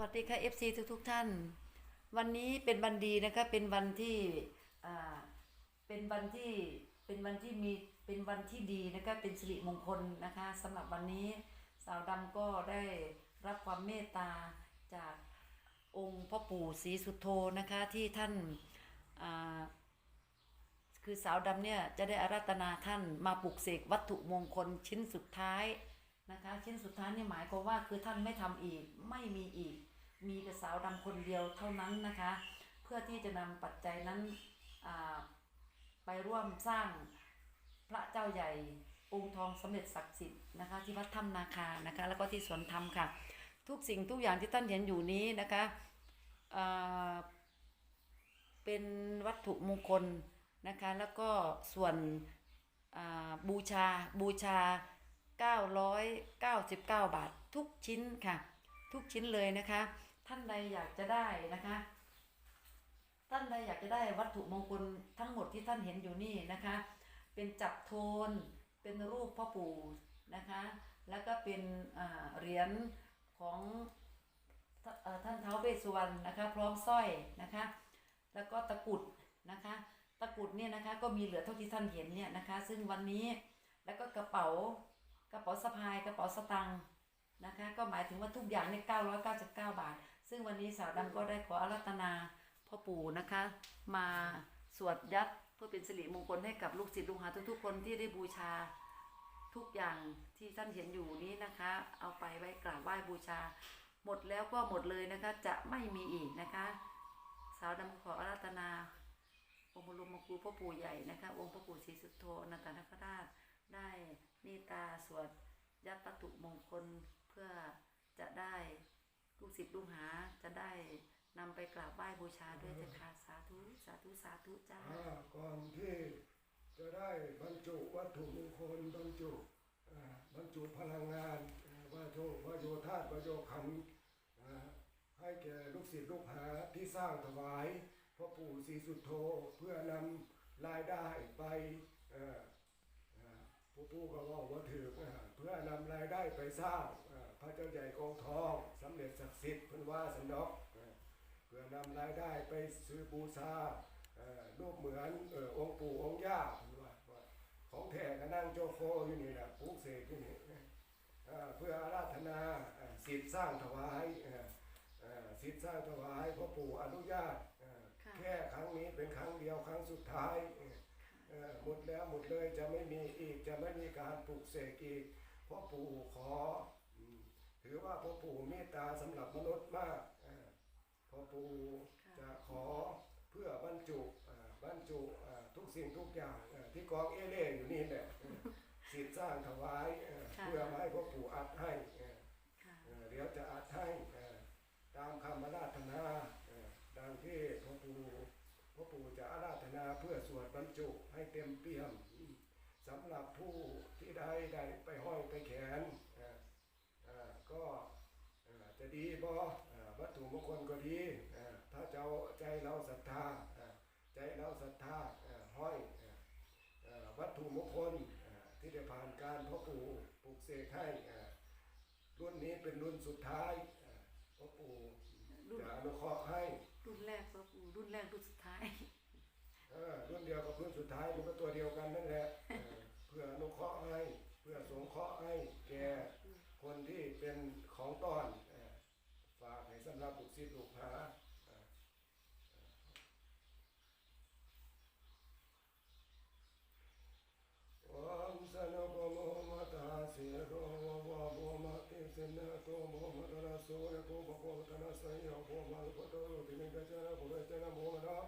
วัสดีค่ะ FC ทุกทุกท่าน วันนี้เป็นวันดีนะคะเป็นวันที่อ่าเป็นวันที่เป็นวันที่มีเป็นวันที่ดีนะคะเป็นสิริมงคลนะคะสำหรับวันนี้สาวดำก็ได้รับความเมตตาจากองค์พ่อปู่ศรีสุโธนะคะที่ท่านอ่าคือสาวดำเนี่ยจะได้อาราธนาท่านมาปลุกเสกวัตถุมงคลชิ้นสุดท้ายนะคะชิ้นสุดท้ายนี่หมายความว่าคือท่านไม่ทำอีกไม่มีอีก มีแต่สาวดำคนเดียวเท่านั้นนะคะ เพื่อที่จะนำปัจจัยนั้นไปร่วมสร้างพระเจ้าใหญ่องค์ทองสมเด็จศักดิ์สิทธิ์นะคะ ที่วัดถ้ำนาคานะคะ แล้วก็ที่สวนธรรมค่ะ ทุกสิ่งทุกอย่างที่ท่านเห็นอยู่นี้นะคะเป็นวัตถุมงคลนะคะ แล้วก็ส่วนอ่าบูชาบูชา 999 บาททุกชิ้นค่ะ ทุกชิ้นเลยนะคะ ท่านใดอยากจะได้นะคะ ท่านใดอยากจะได้วัตถุมงคลทั้งหมดที่ท่านเห็นอยู่นี่นะคะ เป็นจับโทน เป็นรูปพ่อปู่นะคะ แล้วก็เป็นเหรียญของท่านเท้าเวสสุวรรณนะคะ พร้อมสร้อยนะคะ แล้วก็ตะกุดนะคะ ตะกุดเนี่ยนะคะก็มีเหลือเท่าที่ท่านเห็นเนี่ยนะคะ ซึ่งวันนี้แล้วก็กระเป๋ากระเป๋าสะพายกระเป๋าสตังค์นะคะ ก็หมายถึงว่าทุกอย่างเนี่ย999บาทซึ่งวัน นี้สาวดำก็ได้ขออารัตนาพ่อปู่นะคะ มาสวดยัดเพื่อเป็นสิริมงคลให้กับลูกศิษย์ลูกหาทุกๆคนที่ได้บูชาทุกอย่างที่ท่านเห็นอยู่นี้นะคะ เอาไปไว้กราบไหว้บูชา หมดแล้วก็หมดเลยนะคะ จะไม่มีอีกนะคะ สาวดำขออาราธนา องค์บรมครูพ่อปู่ใหญ่นะคะ องค์พ่อปู่ศรีสุโธนันตนาคราชได้เมตตาสวดยัดวัตถุมงคลเพื่อจะได้ ลูกศิษย์ลูกหาจะได้นำไปกราบไหว้บูชาด้วยเถิดค่ะสาธุสาธุสาธุจ้าอ่าก่อนที่จะได้บรรจุวัตถุมงคลบรรจุอ่าบรรจุพลังงานอ่าวาโจวาโยธาตุวาโยขันธ์อ่าให้แก่ลูกศิษย์ลูกหาที่สร้างถวายพ่อปู่ศรีสุโธเพื่อนำรายได้ไปเอ่ออ่า ผู้ปู่ก็บอกว่าถืออ่าเพื่อนำรายได้ไปสร้างอ่า พระเจ้าใหญ่กองทองสำเร็จศักดิ์สิทธิ์เพิ่นว่าสนอกอ่าเพื่อนำรายได้ไปซื้อบูชาเอ่อรูปเหมือนเอ่อองค์ปู่องค์ย่าผมว่าว่าของแท้ก็นั่งโจโคอยู่นี่นะปลูกเสกอยู่นี่เอ่อเพื่ออาราธนาเอ่อสิทธิ์สร้างถวายเอ่อเอ่อสิทธิ์สร้างถวายพ่อปู่อนุญาตเอ่อค่ะแค่ครั้งนี้เป็นครั้งเดียวครั้งสุดท้ายเอ่อเอ่อหมดแล้วหมดเลยจะไม่มีอีกจะไม่มีการปลูกเสกอีกพ่อปู่ขออืม ถือว่าพ่อปู่เมตตาสำหรับมนุษย์มากเอ่อพ่อปู่จะขอเพื่อบรรจุอ่าบรรจุอ่าทุกสิ่งทุกอย่างอ่าที่กองเอเล่อยู่นี่แหละเออสิทธิ์สร้างถวายเอ่อค่ะเพื่อมาให้พ่อปู่อัดให้เออค่ะเออเดี๋ยวจะอัดให้เออตามคำอาราธนาเออดังที่พ่อปู่พ่อปู่จะอาราธนาเพื่อสวดบรรจุให้เต็มเปี่ยมอืมสำหรับผู้ที่ได้ได้ไปห้อยไปแขนเออเอ่อก็ เอ่อจะ ดีบ่เอ่อวัตถุมงคลก็ดีเอ่อถ้าเจ้าใจเราศรัทธาเอ่อใจเราศรัทธาเอ่อห้อยเอ่อเอ่อวัตถุมงคลเอ่อที่ได้ผ่านการพ่อปู่ปลูกเสกให้เอ่อรุ่นนี้เป็นรุ่นสุดท้ายเอ่อพ่อปู่จะอนุเคราะห์ให้ รุ่นแรกพ่อปู่รุ่นแรกรุ่นสุดท้ายเออรุ่นเดียวกับรุ่นสุดท้ายมันก็ตัวเดียวกันนั่นแหละเออเพื่ออนุเคราะห์ให้เพื่อสงเคราะห์ให้แก่คนที่เป็นของต้อน ศิษย์ลูกหาเออโอมสนุโกโมมตาเสโรวะวะโมมะติสนะโตโมมะตระโสยโกภะโกตนะสัยโยโกมะลุปะโตโรติมิกะจนะโกเวจนะโมมะระ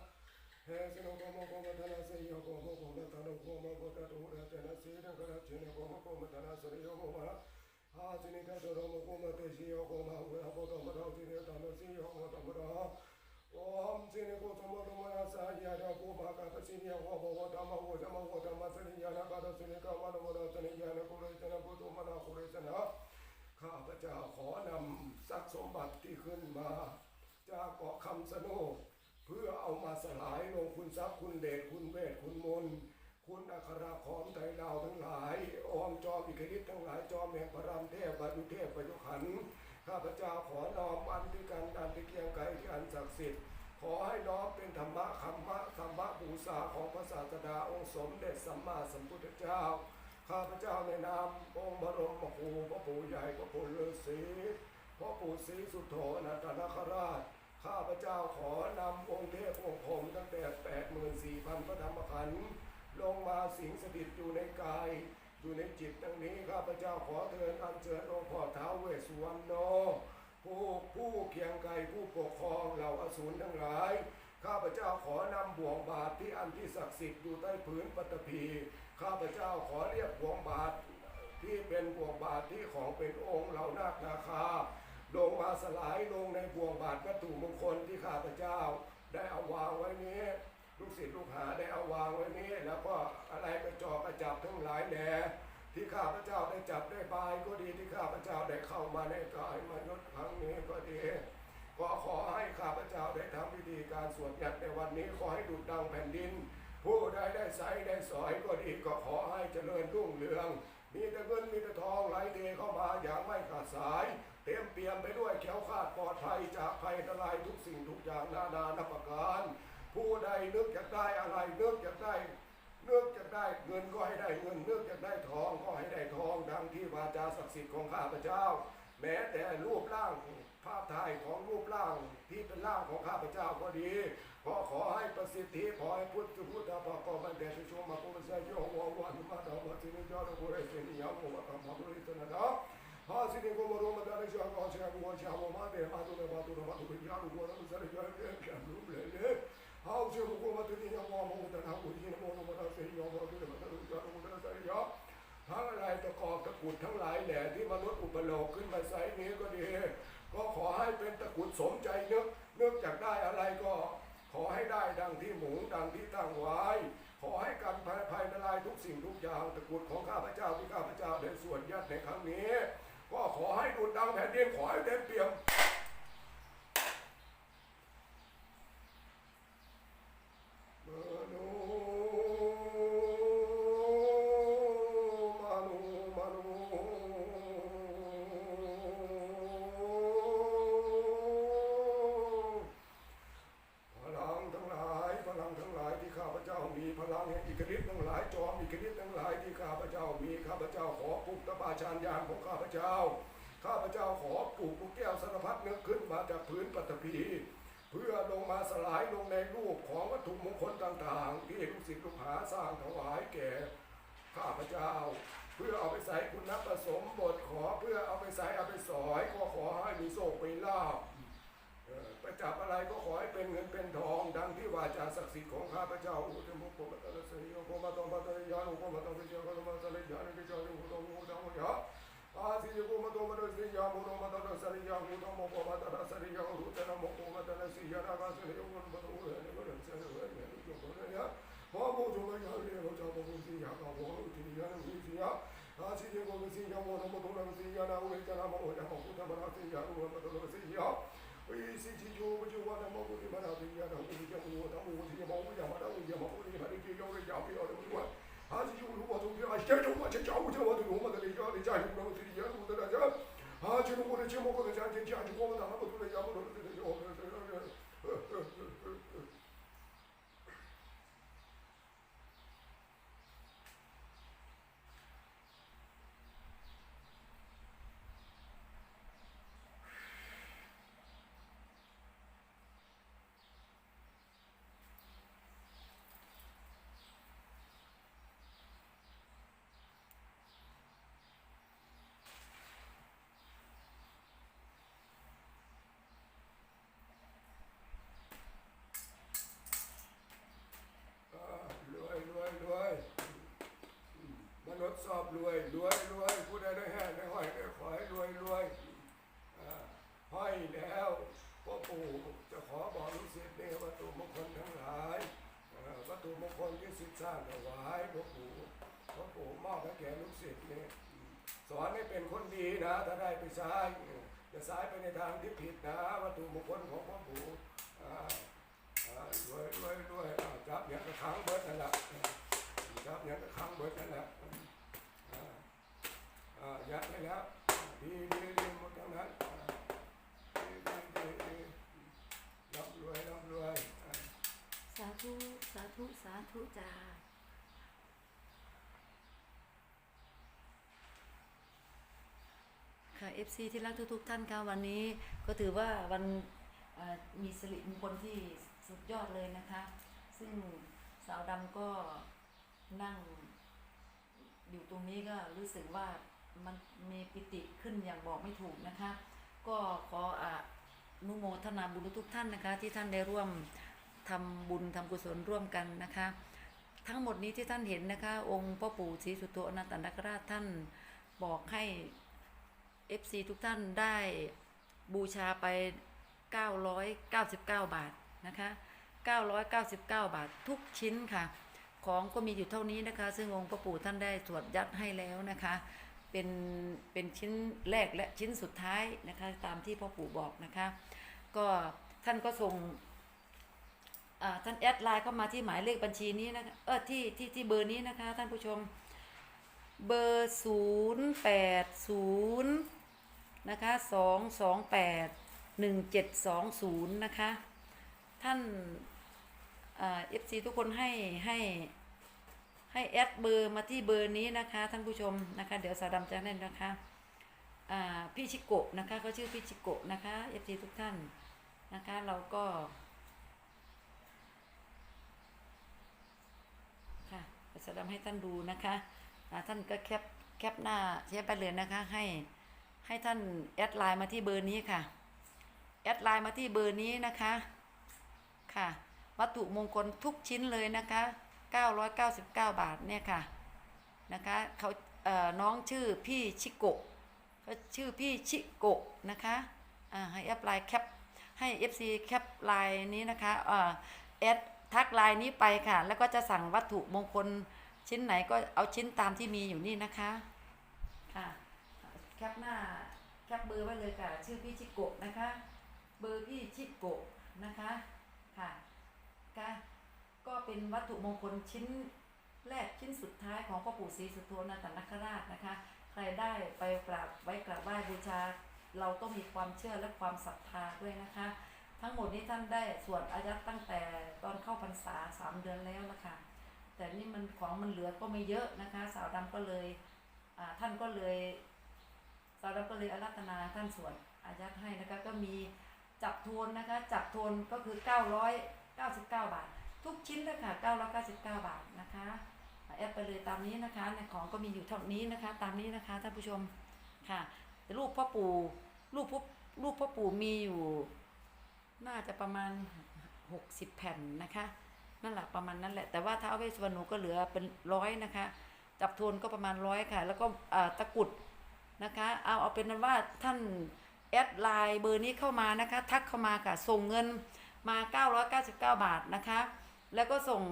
เฮสโนโกโมโกมะทนาเสยโยโกโมโกมะทนาโกมะโกตะตุระเตนะสีระกระชินะโกมะโกมะทนาสริโยโมมะระ อาจินิกะโตโรโมโกมะเตชิโยโกมะเวหะโกตมะราจิเนตะนะสิโยโมตมะระโอมจิเนิโกตมะโรมะนะสาญาดะโกมะกะปะสิเนิโยโกโมตมะโกตมะโกตมะสริยานะกะตสิเนกะมะโนมะระตนิยานะโกเรตนะโกตุมะนะโกเรตนะข้าพเจ้าขอนำทรัพย์สมบัติที่ขึ้นมา จากเกาะคำสนดเพื่อเอามาสลายลงคุณทรัพย์คุณเดชคุณเวทคุณมนต์ คุณอัคราขอมไทยดาวทั้งหลายออมจอมอิคฤทธิ์ทั้งหลายจอมแห่งพระรามเทพบาดุเทพประยุขัน ข้าพเจ้าขอน้อมอันที่การอันที่เกียงไกรที่อันศักดิ์สิทธิ์ขอให้น้อมเป็นธรรมะคัมะธรรมะบูชาของพระศาสดาองค์สมเด็จสัมมาสัมพุทธเจ้า ข้าพเจ้าในนามองค์บรมครูพระปู่ใหญ่พระปู่ฤาษีพระปู่ศรีสุโธนันตนาคราชข้าพเจ้าขอนำองค์เทพองค์พรหมตั้งแต่84,000พระธรรมขันธ์ ลงมาสิงสถิตอยู่ในกาย อยู่ในจิตดังนี้ข้าพเจ้าขอเทินอัญเชิญองค์พ่อท้าวเวสสุวรรณโนผู้ผู้เคียงไกรผู้ปกครองเหล่าอสูรทั้งหลาย ข้าพเจ้าขอนำบ่วงบาทที่อันที่ศักดิ์สิทธิ์อยู่ใต้พื้นปฐพีข้าพเจ้าขอเรียกบ่วงบาทที่เป็นบ่วงบาทที่ของเป็นองค์เหล่านาคนาคาลงมาสลายลงในบ่วงบาทวัตถุมงคลที่ข้าพเจ้า ได้เอาวางไว้นี้ ลูกศิษย์ลูกหาได้เอาวางไว้นี้ แล้วก็อะไรกระจอกกระจับทั้งหลายแหล่ที่ข้าพเจ้าได้จับได้บายก็ดีที่ข้าพเจ้าได้เข้ามาในกายมนุษย์ครั้งนี้ก็ดีก็ขอให้ข้าพเจ้าได้ทำพิธีการสวดยัดในวันนี้ขอให้ดุจดังแผ่นดิน ผู้ใดได้ใสได้สอยก็ดีก็ขอให้เจริญรุ่งเรือง มีแต่เงินมีแต่ทองไหลเทเข้ามาอย่างไม่ขาดสาย เต็มเปี่ยมไปด้วยแขวคาดปลอดภัยจากภัยอันตรายทุกสิ่งทุกอย่างนานานับประการ ผู้ใดนึกอยากได้อะไรนึกอยากได้นึกอยากได้เงินก็ให้ได้เงินนึกอยากได้ทองก็ให้ได้ทองดังที่วาจาศักดิ์สิทธิ์ของข้าพเจ้า แม้แต่รูปร่างภาพถ่ายของรูปร่างที่เป็นร่างของข้าพเจ้าก็ดีก็ขอให้ประสิทธิขอให้พุทธพุทธภะกอมันเดชชมาปุริสยโยววันมาดามาสินิจารุกุเรสินิยามุวะกัมภะปุริสนะดา ha si ni ko mo ro ma da ni sha ko sha ko sha mo ma de ma tu ne ma tu ne ma tu ya ru ko na sa ri ya ya ya lu le le ha si ko ko ma tu ni ya mo mo da na ko ni mo mo da se ya mo tu ne ma tu ya ru ko na sa ri ya ทั้งอะไรตะกอบตะกุดทั้งหลายแหล่ที่มนุษย์อุปโลกขึ้นมาใส่นี้ก็ดี ก็ขอให้เป็นตะกุดสมใจนึกนึกจากได้อะไรก็ขอให้ได้ดังที่หมูดังที่ตั้งไว้ ขอให้กันภายภายในลายทุกสิ่งทุกอย่างตะกุดของข้าพเจ้าที่ข้าพเจ้าได้ส่วนยัดในครั้งนี้ ก็ขอให้ดุจดังแผ่นดินขอให้เต็มเปี่ยมมโนมโนมโนพลังทั้งหลายพลังทั้งหลายที่ข้าพเจ้ามีพลังแห่งอิทธิฤทธิ์ทั้งหลายจอมอิทธิฤทธิ์ทั้งหลายที่ข้าพเจ้ามีข้าพเจ้าขอปลุกตบาชานยานของข้าพเจ้า ข้าพเจ้าขอปลูกลูกแก้วสารพัดนึกขึ้นมาจาก พี เพื่อลงมาสลายลงในรูปของวัตถุมงคลต่างๆ ที่ลูกศิษย์ลูกหาสร้างถวายแก่ข้าพเจ้า เพื่อเอาไปใส่คุณนัผสมบทขอเพื่อเอาไปใส่เอาไปสอยก็ขอให้มีโชคมีลาภเอ่อไปจับอะไรก็ขอให้เป็นเงินเป็นทอง ดังที่วาจาศักดิ์สิทธิ์ของข้าพเจ้าอุตมุปปะตะสริโยโกมาตองปตะยานุโกมาตองปิเจโกมาตะเลยานุปิเจโกมาตองโมจังโมยะ อาสิโกมาตองมา คลที่ศิษย์สร้างถวายพ่อปู่พ่อปู่มอบให้แก่ลูกศิษย์เนี่ยสอนให้เป็นคนดีนะ ถ้าได้ไปใช้อย่าสายไปในทางที่ผิดนะ วัตถุมงคลของพ่อปู่อ่าอ่ารวยรวยรวยจับอย่างกระคังเบิดนั่นแหละจับอย่างกระคังเบิดนั่นแหละอ่าอ่ายัดไปแล้วดีดีดีหมดทั้งนั้นอ่า ธุสาธุจ้าค่ะ FC ที่รักทุกๆท่านค่ะวันนี้ก็ถือว่าวันมีสิริมงคลที่สุดยอดเลยนะคะ ซึ่งสาวดำก็นั่งอยู่ตรงนี้ก็รู้สึกว่ามันมีปิติขึ้นอย่างบอกไม่ถูกนะคะ ก็ขออนุโมทนาบุญทุกท่านนะคะ ที่ท่านได้ร่วม ทำบุญทำกุศลร่วมกันนะคะ ทั้งหมดนี้ที่ท่านเห็นนะคะ องค์พ่อปู่ศรีสุโธอนันตนาคราชท่านบอกให้ FC ทุกท่านได้บูชาไป 999 บาทนะคะ 999 บาททุกชิ้นค่ะ ของก็มีอยู่เท่านี้นะคะ ซึ่งองค์พระปู่ท่านได้ตรวจยัดให้แล้วนะคะ เป็นเป็นชิ้นแรกและชิ้นสุดท้ายนะคะ ตามที่พ่อปู่บอกนะคะ ก็ท่านก็ส่ง ท่านแอดไลน์เข้ามาที่หมายเลขบัญชีนี้นะคะเออที่ที่ที่เบอร์นี้นะคะ ท่านผู้ชม เบอร์ศูนย์แปดศูนย์นะคะสองสองแปดหนึ่งเจ็ดสองศูนย์นะคะ ท่านเอฟซีทุกคนให้ให้ให้แอดเบอร์มาที่เบอร์นี้นะคะ ท่านผู้ชมนะคะ เดี๋ยวสาวดำจะเล่นนะคะพี่ชิโกะนะคะเขาชื่อพี่ชิโกะนะคะเอฟซีทุกท่านนะคะ เราก็ ค่ะสดำให้ท่านดูนะคะท่านก็แคปแคปหน้าเทียบไปเลยนะคะ ให้ให้ท่านแอดไลน์มาที่เบอร์นี้ค่ะ แอดไลน์มาที่เบอร์นี้นะคะค่ะ วัตถุมงคลทุกชิ้นเลยนะคะ 999 บาทเนี่ยค่ะนะคะเขาเอ่อน้องชื่อพี่ชิโกะเขาชื่อพี่ชิโกะนะคะอ่าให้แอดไลน์แคปให้ FC แคปไลน์นี้นะคะอ่าแอดทักไลน์นี้ไปค่ะ แล้วก็จะสั่งวัตถุมงคล ชิ้นไหนก็เอาชิ้นตามที่มีอยู่นี่นะคะค่ะแคปหน้าแคปเบอร์ไว้เลยค่ะ ชื่อพี่ชิโกะนะคะ เบอร์พี่ชิโกะนะคะค่ะก็ก็เป็นวัตถุมงคลชิ้นแรกชิ้นสุดท้ายของพ่อปู่ศรีสุโธนันตนาคราชนะคะ ใครได้ไปกราบไว้กราบไหว้บูชา เราต้องมีความเชื่อและความศรัทธาด้วยนะคะ ทั้งหมดนี้ท่านได้สวดอายัดตั้งแต่ตอนเข้าพรรษาสามเดือนแล้วนะคะ แต่นี่มันของมันเหลือก็ไม่เยอะนะคะ สาวดำก็เลยท่านก็เลย สาวดำก็เลยอารัตนาท่านสวดอายัดให้นะคะก็มีจับโทนนะคะจับโทนก็คือ 999 บาท ทุกชิ้นเลยค่ะ999 บาทนะคะแอดไปเลยตามนี้นะคะในของก็มีอยู่เท่านี้นะคะ ตามนี้นะคะท่านผู้ชมค่ะรูปพ่อปู่รูปพ่อรูปพ่อปู่มีอยู่ น่าจะประมาณ 60 แผ่นนะคะ นั่นแหละประมาณนั้นแหละ แต่ว่าท้าวเวสวรรณก็เหลือเป็นร้อยนะคะจับโทนก็ประมาณร้อยค่ะ แล้วก็ตะกุดนะคะเอาเอาเป็นว่าท่านแอดไลน์เบอร์นี้เข้ามานะคะ ทักเข้ามาค่ะ ส่งเงินมา 999 บาทนะคะ แล้วก็ส่ง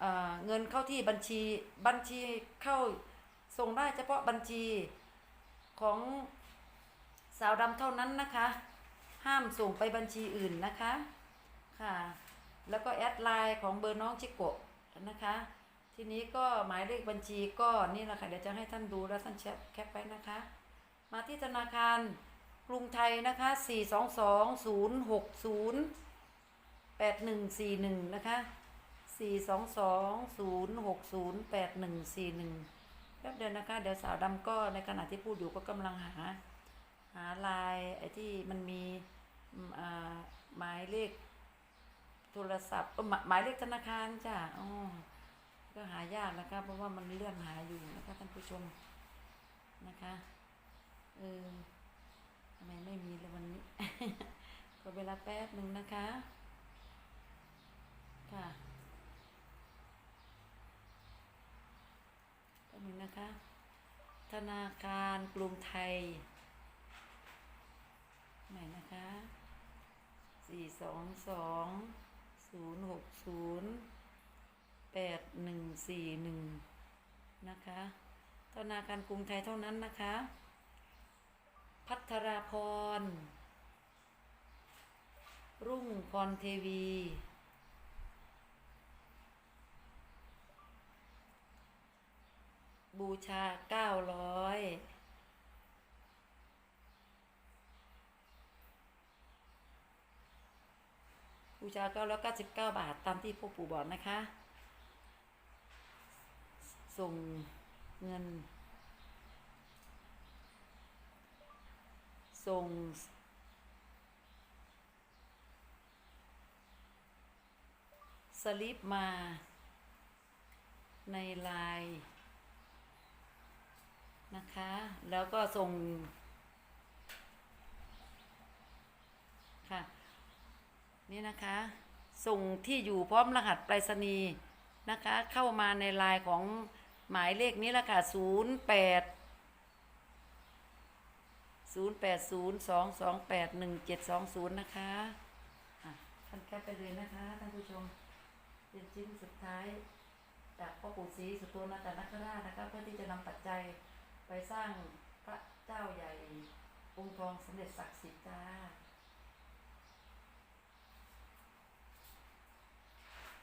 เเงินเข้าที่บัญชีบัญชีเข้าส่งได้เฉพาะบัญชีของสาวดำเท่านั้นนะคะ ห้ามส่งไปบัญชีอื่นนะคะค่ะ แล้วก็แอดไลน์ของเบอร์น้องชิโกะนะคะ ทีนี้ก็หมายเลขบัญชีก็นี่แหละค่ะเดี๋ยวจะให้ท่านดูแล้วท่านแคปแคปไว้นะคะ มาที่ธนาคารกรุงไทยนะคะ 422 060 8141 นะคะ 422 060 8141แป๊บเดียวนะคะ เดี๋ยวสาวดำก็ในขณะที่พูดอยู่ก็กำลังหา หาลายไอ้ที่มันมีหมายเลข โทรศัพท์เออหมายเลขธนาคารจ้ะอ๋อก็หายากนะคะ เพราะว่ามันเลื่อนหาอยู่นะคะท่านผู้ชมนะคะเออทำไมไม่มีเลยวันนี้ก็เวลาแป๊บหนึ่งนะคะ ค่ะแป๊บหนึงนะคะ ธนาคารกรุงไทยไหนนะคะสี่สองสอง ศูนย์หกศูนย์แปดหนึ่งสี่หนึ่งนะคะธนาคารกรุงไทยเท่านั้นนะคะ พัทราพร รุ่งพรเทวี บูชาเก้าร้อย บูชาเก้าร้อยเก้าสิบเก้าบาทตามที่พ่อปู่บอกนะคะ ส่งเงิน ส่งสลิปมาในไลน์นะคะ แล้วก็ส่ง ค่ะ นี่นะคะ ส่งที่อยู่พร้อมรหัสไปรษณีย์นะคะ เข้ามาในไลน์ของหมายเลขนี้ละค่ะศูนย์แปดศูนย์แปดศูนย์สองสองแปดหนึ่งเจ็ดสองศูนย์นะคะะท่านแคปไปเลยนะคะท่านผู้ชมเป็นชิ้นสุดท้ายจากพ่อปู่ศรีสุโธนาตนคราชนะคะเพื่อที่จะนำปัจจัยไปสร้างพระเจ้าใหญ่องค์ทองสมเด็จศักดิ์สิทธิ์จ้า